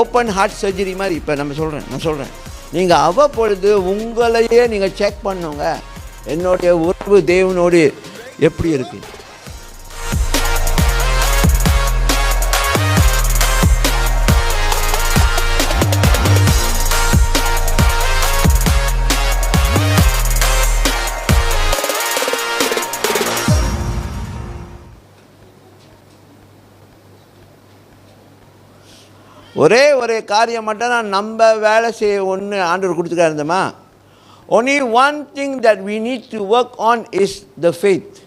Open heart surgery மாதிரி இப்போ நம்ம சொல்கிறேன் நான் சொல்கிறேன் நீங்கள் அவ்வப்பொழுது உங்களையே நீங்கள் செக் பண்ணுங்க. என்னுடைய உறவு தேவனோடு எப்படி இருக்குது ஒரே ஒரு காரியம் மட்டும் நான் நம்ம வேலை செய்ய ஒன்று ஆண்டவர் கொடுத்துக்கா இருந்தோமா only one thing that we need to work on is the faith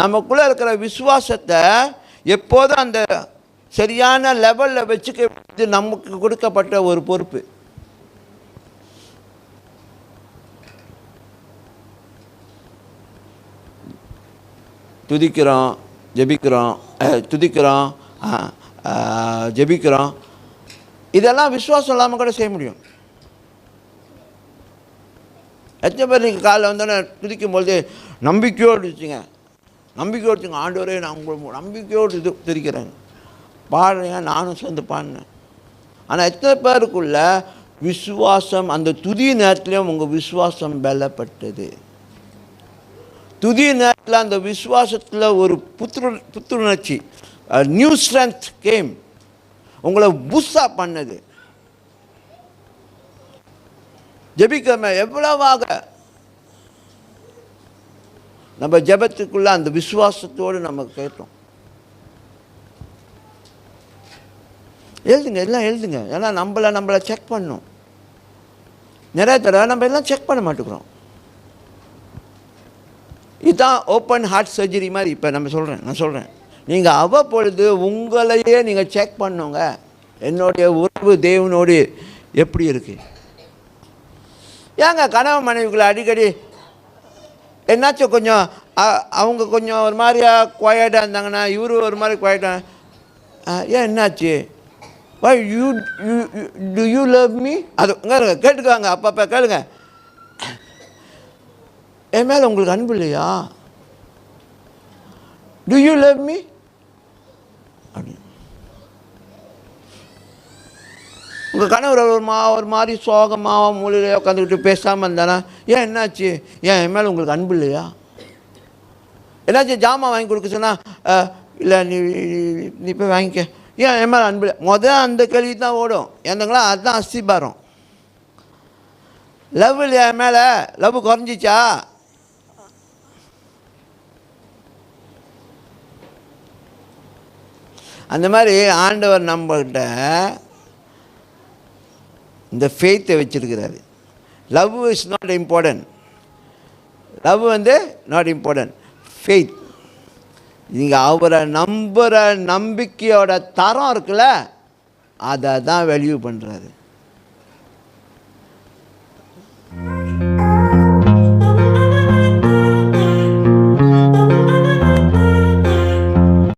நமக்குள்ளே இருக்கிற விசுவாசத்தை எப்போதும் அந்த சரியான லெவலில் வச்சுக்க இது நமக்கு கொடுக்கப்பட்ட ஒரு பொறுப்பு. துதிக்கிறோம் ஜெபிக்கிறோம் துதிக்கிறோம் ஜெபிக்கிறோம். இதெல்லாம் விசுவாசம் இல்லாமல் கூட செய்ய முடியும். எத்தனை பேர் நீங்கள் காலைல வந்தோடனே துதிக்கும்பொழுது நம்பிக்கையோடு வச்சுங்க நம்பிக்கையோடு வச்சுங்க ஆண்டவரே நான் உங்களை நம்பிக்கையோடு இது துதிக்கிறேன். பாடுறேங்க நானும் சேர்ந்து பாடினேன். ஆனால் எத்தனை பேருக்குள்ள விசுவாசம் அந்த துதி நேரத்துலேயும் உங்கள் விசுவாசம் பலப்பட்டது. துதி நேரத்தில் அந்த விசுவாசத்தில் ஒரு புத்துண புத்துணர்ச்சி நியூ ஸ்ட்ரென்த் கேம் உங்களை புஷ்ஷாக பண்ணது. ஜபிக்கம எவ்வளவாக நம்ம ஜெபத்துக்குள்ள அந்த விசுவாசத்தோடு நம்ம கேட்டோம். எழுதுங்க எல்லாம் எழுதுங்க. ஏன்னா நம்மளை நம்மளை செக் பண்ணும். நிறைய தடவை நம்ம எல்லாம் செக் பண்ண மாட்டேங்கிறோம். இதுதான் ஓப்பன் ஹார்ட் சர்ஜரி மாதிரி இப்போ நம்ம சொல்கிறேன் நான் சொல்கிறேன் நீங்கள் அவ்வப்பொழுது உங்களையே நீங்கள் செக் பண்ணுங்க. என்னுடைய உறவு தேவனோடு எப்படி இருக்குது ஏங்க கணவன் மனைவிக்குள்ள அடிக்கடி என்னாச்சும் கொஞ்சம் அவங்க கொஞ்சம் ஒரு மாதிரியா குவாய்டாக இருந்தாங்கன்னா இவரும் ஒரு மாதிரி குவாய்டாக ஏன் என்னாச்சு? Why you you do you love me அது இங்க கேட்டுக்கோங்க அப்பப்போ கேளுங்க. என் மேலே உங்களுக்கு அன்பு இல்லையா? டு யூ லவ் மீ அப்படி. உங்கள் கணவர் ஒரு மா ஒரு மாதிரி சோகமாக மூலையில உட்காந்துக்கிட்டு பேசாமல் இருந்தானா? ஏன் என்னாச்சு? ஏன் என் மேலே உங்களுக்கு அன்பு இல்லையா? என்னாச்சு? ஜாமான் வாங்கி கொடுக்க சொன்னால் இல்லை நீ நீ- போய் வாங்கிக்க. ஏன் என் மேலே அன்பு இல்லை? மொதல் அந்த கேள்வி தான் ஓடும். என்னங்களா? அதுதான் அஸ்திபாரம். லவ் இல்லையா என் மேலே லவ் குறைஞ்சிச்சா? அந்த மாதிரி ஆண்டவர் நம்மகிட்ட இந்த ஃபெய்த்தை வச்சிருக்கிறாரு. Love is not important love வந்து நாட் இம்பார்ட்டன்ட் ஃபெய்த் நீங்கள் அவரை நம்புகிற நம்பிக்கையோட தரம் இருக்குல்ல அதை தான் வேல்யூ பண்ணுறாரு